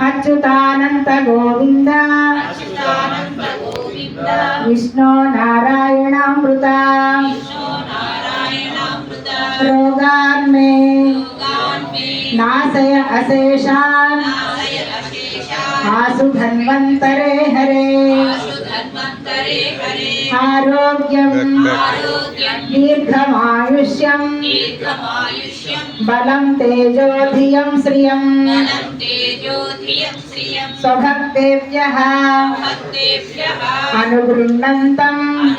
అచ్యుతానంత గోవింద. విష్ణు నారాయణామృత రోగాన్మే. నాశయ అశేషాన్. ఆసు ధన్వంతరే హరే. आरोग्यम्। दीर्घमायुष्यम्। तेजो तेजोधियम् श्रियम्। स्वभक्तेभ्यः। अनुगृह्णन्तम्।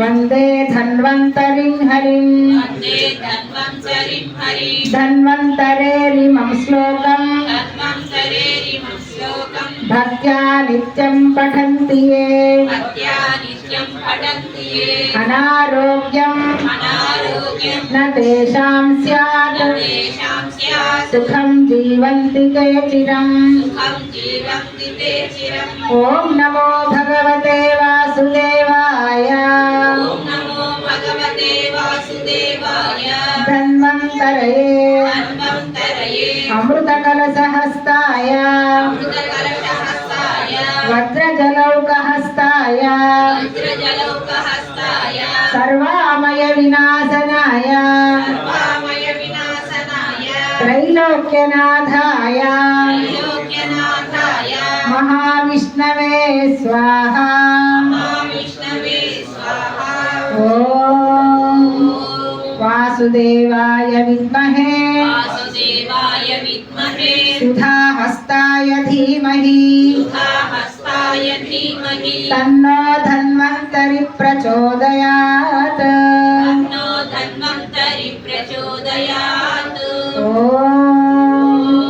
वंदे धन्वन्तरिं हरिम्। श्लोक శ్లోకం భక్త్యా నిత్యం పఠంతి ఏ భక్త్యా నిత్యం పఠంతి ఏ అనారోగ్యం అనారోగ్యం న తేషాం స్యాత్ తేషాం స్యాత్ సుఖం జీవంతి వజ్రజలౌకహస్తాయ సర్వామయ వినాశనాయ సర్వామయ వినాశనాయ త్రైలోక్యనాథాయ. మహావిష్ణవే స్వాహ. మహావిష్ణవే స్వాహా. ఓం వాసుదేవాయ విద్మహే. వాసుదేవాయ విద్మహే. సుధాహస్తాయ ధీమహి. సుధాహస్తాయ ధీమహి తన్నో ధన్వంతరి ప్రచోదయాత్. తన్నో ధన్వంతరి ప్రచోదయాత్. ఓం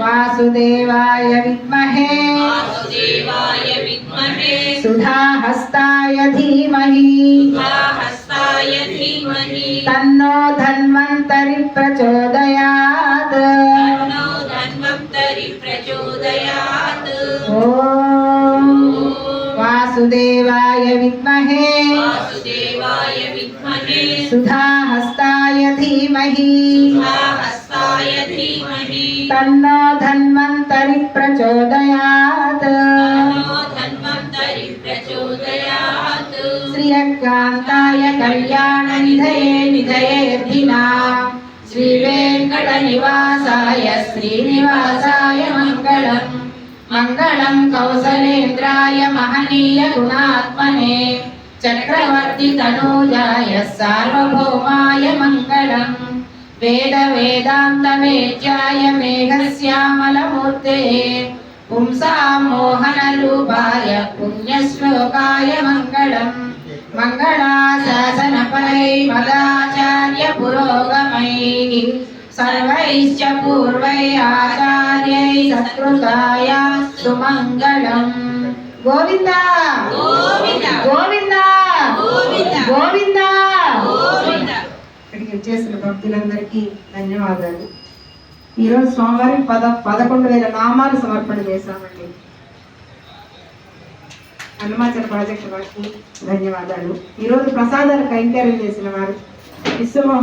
వాసుదేవాయ విద్మహే. వాసుదేవాయ విద్మహే. సుధాహస్తాయ ధీమహి. సుధాహస్తాయ ధీమహి. తన్నో ధన్వంతరి వాసుదేవాయ విద్మహే వాసుదేవాయ విద్మహే సుధాహస్తాయ ధీమహి సుధాహస్తాయ ధీమహి తన్నో ధన్వంతరి ప్రచోదయాత్ తన్నో ధన్వంతరి ప్రచోదయాత్ శ్రియకాంతాయ కళ్యాణ నిధయే నిధయేర్ధినా శ్రీ మంగళం కౌసలేంద్రాయ మహనీయ గుణాత్మనే చక్రవర్తి తనూజాయ సార్వభౌమాయ మంగళం. వేద వేదాంత వేద్యాయ మేఘశ్యామలమూర్తే. మోహన రూపాయ పుణ్యశ్లోకాయ మంగళం. మంగళాశాసనపరై మదాచార్య పురోగమై పూర్వై ఆచార్యై సత్కృతాయ సుమంగళం గోవింద గోవింద గోవింద గోవింద గోవింద గోవింద ఇక్కడికి వచ్చేసిన భక్తులందరికీ ధన్యవాదాలు. ఈరోజు స్వామివారికి పద పదకొండు వేల నామాలు సమర్పణ చేశామండి. హనుమాచల్ ప్రాజెక్ట్ వారికి ధన్యవాదాలు. ఈరోజు ప్రసాదాలు కైంకర్యం చేసిన వారు విశ్వమోహన్